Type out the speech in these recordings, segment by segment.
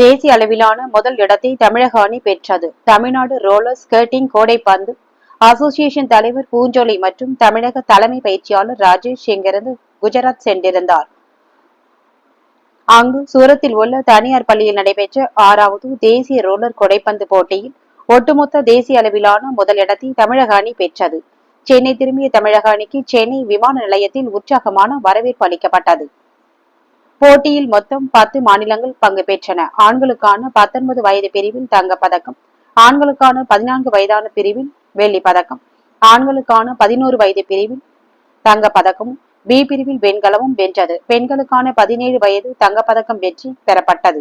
தேசிய அளவிலான முதல் இடத்தை தமிழக அணி பெற்றது. தமிழ்நாடு ரோலர் ஸ்கேட்டிங் கோடைப்பந்து அசோசியேஷன் தலைவர் பூஞ்சோலை மற்றும் தமிழக தலைமை பயிற்சியாளர் ராஜேஷ் இங்கிருந்து குஜராத் சென்றிருந்தார். அங்கு சூரத்தில் உள்ள தனியார் பள்ளியில் நடைபெற்ற ஆறாவது தேசிய ரோலர் கொடைப்பந்து போட்டியில் ஒட்டுமொத்த தேசிய அளவிலான முதலிடத்தை தமிழக அணி பெற்றது. சென்னை திரும்பிய தமிழக அணிக்கு சென்னை விமான நிலையத்தில் உற்சாகமான வரவேற்பு அளிக்கப்பட்டது. போட்டியில் மொத்தம் பத்து மாநிலங்கள் பங்கு பெற்றன. ஆண்களுக்கான பத்தொன்பது வயது பிரிவில் தங்க பதக்கம் ஆண்களுக்கான பதினான்கு வயதான பிரிவில் வெள்ளி பதக்கம். ஆண்களுக்கான பதினோரு வயது பிரிவில் தங்க பதக்கமும் பி பிரிவில் வெண்கலமும் வென்றது. பெண்களுக்கான பதினேழு வயது தங்கப்பதக்கம் வெற்றி பெறப்பட்டது.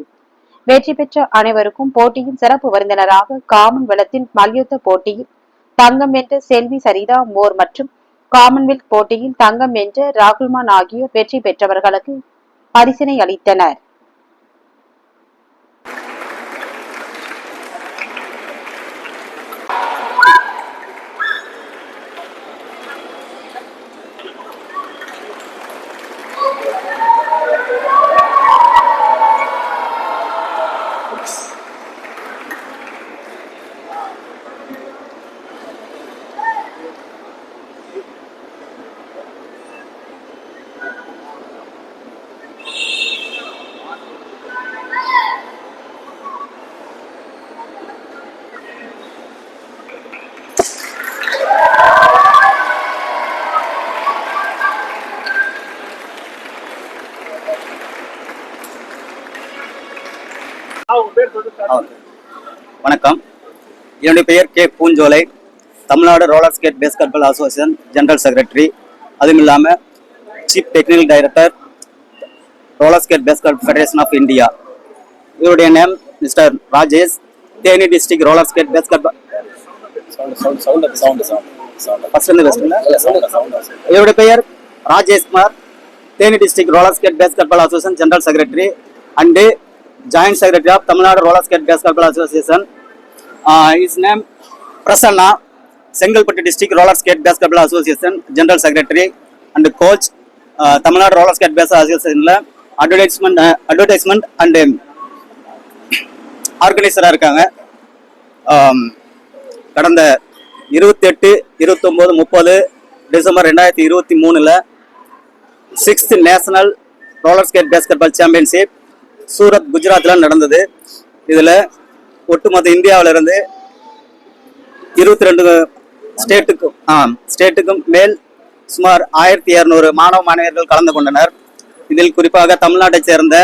வெற்றி பெற்ற அனைவருக்கும் போட்டியின் சிறப்பு விருந்தினராக காமன்வெல்த்தின் மல்யுத்த போட்டியில் தங்கம் வென்ற செல்வி சரிதா மோர் மற்றும் காமன்வெல்த் போட்டியில் தங்கம் வென்ற ராகுல்மான் ஆகியோர் வெற்றி பெற்றவர்களுக்கு பரிசினை அளித்தனர். வணக்கம். என்னுடைய பெயர் K Poonjolai. Tamil Nadu roller skate basketball association general secretary அதுவும் இல்லாமல் chief technical director roller skate basket federation of India இவருடைய name mister Rajesh Theni district roller skate பெஸ்ட்டுங்களா இவருடைய பெயர் Rajeshkumar Theni district roller skate basketball association general secretary and joint secretary of Tamil Nadu roller skate basketball association is name Prasanna Chengalpattu district roller skate basketball association general secretary and coach Tamil Nadu roller skate base அசோசியேஷனில் advertisement advertisement and ஆர்கனைசராக இருக்காங்க. கடந்த இருபத்தெட்டு இருபத்தொம்போது முப்பது December ரெண்டாயிரத்தி இருபத்தி மூணில் sixth national roller skate basketball championship Surat குஜராத்தில் நடந்தது. இதில் ஒட்டுமொத்த இந்தியாவிலிருந்து இருபத்தி ரெண்டு ஸ்டேட்டுக்கும் ஆ ஸ்டேட்டுக்கும் மேல் சுமார் ஆயிரத்தி இரநூறு மாணவ மாணவியர்கள் கலந்து கொண்டனர். இதில் குறிப்பாக தமிழ்நாட்டைச் சேர்ந்த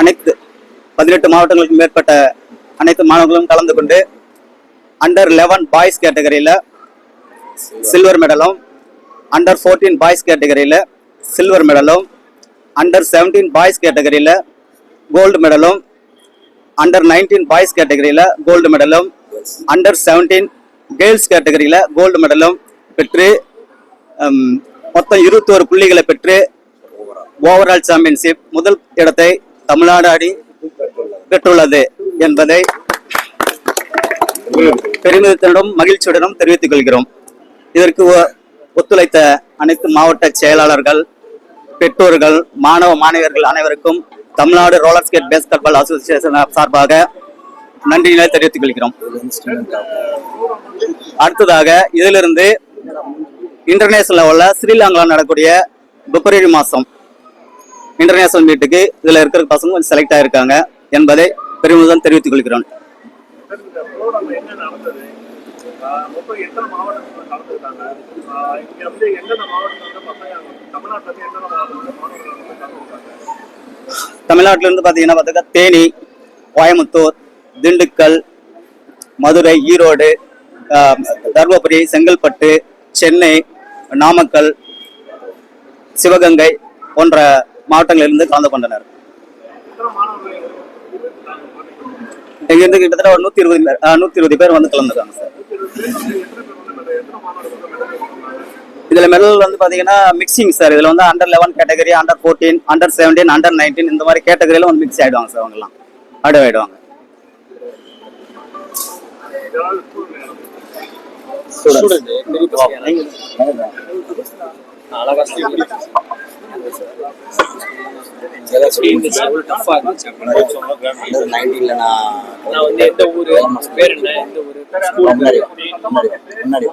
அனைத்து பதினெட்டு மாவட்டங்களுக்கு மேற்பட்ட அனைத்து மாணவர்களும் கலந்து கொண்டு அண்டர் லெவன் பாய்ஸ் கேட்டகரியில் சில்வர் மெடலும் அண்டர் ஃபோர்டீன் பாய்ஸ் கேட்டகரியில் சில்வர் மெடலும் அண்டர் செவன்டீன் பாய்ஸ் கேட்டகரியில் கோல்டு மெடலும் அண்டர் நைன்டீன் பாய்ஸ் கேட்டகரியில் கோல்டு மெடலும் அண்டர் செவன்டீன் கேர்ள்ஸ் கேட்டகரியில் கோல்டு மெடலும் பெற்று மொத்தம் இருபத்தோரு புள்ளிகளை பெற்று ஓவரால் சாம்பியன்ஷிப் முதல் இடத்தை தமிழ்நாடு அணி பெற்றுள்ளது என்பதை பெருமிதத்துடனும் மகிழ்ச்சியுடனும் தெரிவித்துக் கொள்கிறோம். இதற்கு ஒ- ஒத்துழைத்த அனைத்து மாவட்ட செயலாளர்கள் பெற்றோர்கள் மாணவ மாணவியர்கள் அனைவருக்கும் Tamil Nadu roller skate basketball association சார்பாக நன்றியினை தெரிவித்துக் கொள்கிறோம். அடுத்ததாக இதிலிருந்து இன்டர்நேஷனல் லெவலில் ஸ்ரீலங்காவில் நடக்கக்கூடிய பிப்ரவரி மாதம் இன்டர்நேஷனல் மீட்டுக்கு இதில் இருக்கிற பசங்க கொஞ்சம் செலக்ட் ஆகிருக்காங்க என்பதை பெருமிதம் தெரிவித்துக் கொள்கிறோம். என்ன எத்தனை மாவட்டத்தில் கலந்துருக்காங்க? வந்து மாவட்டத்தில் பசங்க தமிழ்நாட்டுல இருந்து தமிழ்நாட்டில இருந்து பார்த்தீங்கன்னா பார்த்தாக்கா தேனி கோயம்புத்தூர் திண்டுக்கல் மதுரை ஈரோடு ஆஹ், தருமபுரி செங்கல்பட்டு சென்னை நாமக்கல் சிவகங்கை போன்ற மாவட்டங்களிலிருந்து கலந்து கொண்டனர். இங்கிருந்து கிட்டத்தட்ட ஒரு நூத்தி இருபது ஆஹ், நூத்தி இருபது பேர் வந்து கலந்துருக்காங்க சார் எத்தனை மாணவர்கள் வந்து மெடல் கொடுத்தாங்க இதுல மெடல் வந்து பாத்தீங்கன்னா மிக்சிங் சார் இதுல வந்து under eleven category under fourteen under seventeen under nineteen இந்த மாதிரி கேட்டகரியில வந்து மிக்ஸ் ஆயிடுவாங்க சார் அவங்கலாம் ஆடு ஆயிடுவாங்க. அண்டர் நைன்டீன்ல நான் வந்து எந்த பேர் என்ன எந்த முன்னாடி முன்னாடி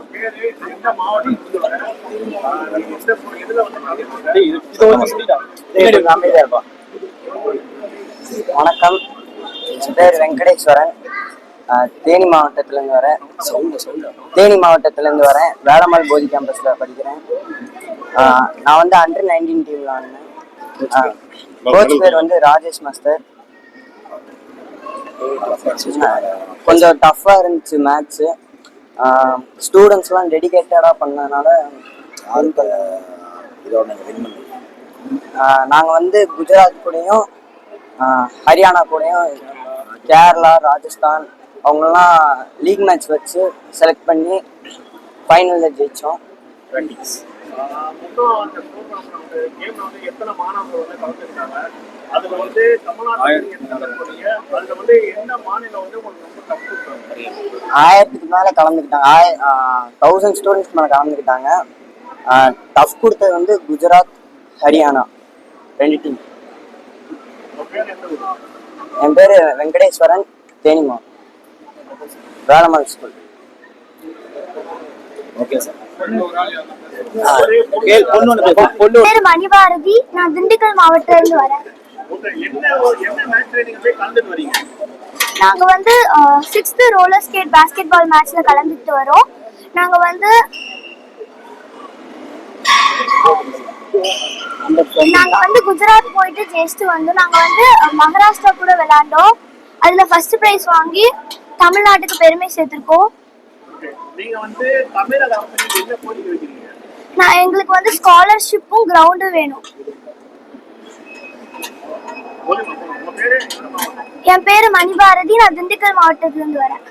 வணக்கம் பேர் வெங்கடேஸ்வரன் தேனி மாவட்டத்திலேருந்து வரேன். தேனி மாவட்டத்திலேருந்து வரேன். வேளம்மாள் போதி கேம்பஸில் படிக்கிறேன். நான் வந்து அண்டர் நைன்டீன் டீமில் வந்தேன். கோச் பேர் வந்து ராஜேஷ் மாஸ்டர் கொஞ்சம் டஃப்பாக இருந்துச்சு மேட்ச்சு ஸ்டூடெண்ட்ஸ்லாம் டெடிகேட்டடாக பண்ணதுனால நாங்கள் வந்து குஜராத் கூடயும் ஹரியானா கூடயும் கேரளா ராஜஸ்தான் அவங்கெல்லாம் லீக் மேட்ச் வச்சு செலக்ட் பண்ணி ஃபைனலில் ஜெயித்தோம் மொத்தம் அந்த ப்ரோக்ராம் வந்து கேம்ல வந்து எத்தனை மாணவர்கள் வந்து கலந்துருக்காங்க? அதுல வந்து தமிழ்நாட்டுல எத்தனை இருக்கக்கூடிய அதுல வந்து எந்த மாநிலம் வந்து உங்களுக்கு ரொம்ப டஃப் கொடுத்தாங்க ஆயிரத்துக்கு மேலே கலந்துக்கிட்டாங்க. ஆய தௌசண்ட் ஸ்டூடெண்ட்ஸ் மேலே கலந்துக்கிட்டாங்க. டஃப் கொடுத்தது வந்து குஜராத் ஹரியானா ரெண்டு டீம் என் பேர் வெங்கடேஸ்வரன் தேனிமா வேளம்மாள் ஸ்கூல் ஓகே சார் பேர் மணிபாரதி நான் திண்டுக்கல் மாவட்டத்துல இருந்து வரேன் நீங்க கலந்துட்டு வந்து சிக்ஸ்த் ரோலர் ஸ்கேட் பாஸ்கெட் பால் மேட்ச்ல கலந்துக்கிட்டு வரோம். நாங்க வந்து நாங்க வந்து குஜராத் போயிட்டு ஜெயிச்சுட்டு வந்து நாங்க வந்து மகாராஷ்டிரா கூட விளையாண்டோம் அதுல ஃபர்ஸ்ட் பிரைஸ் வாங்கி தமிழ்நாட்டுக்கு பெருமை சேர்த்திருக்கோம். நீங்க வந்து தமிழக அரசு என்ன கோரிக்கை வைக்கிறீங்க? நான் எங்களுக்கு வந்து ஸ்காலர்ஷிப்பும் கிரவுண்டும் வேணும். என் பேரு மணிபாரதி நான் திண்டுக்கல் மாவட்டத்துல இருந்து வரேன்.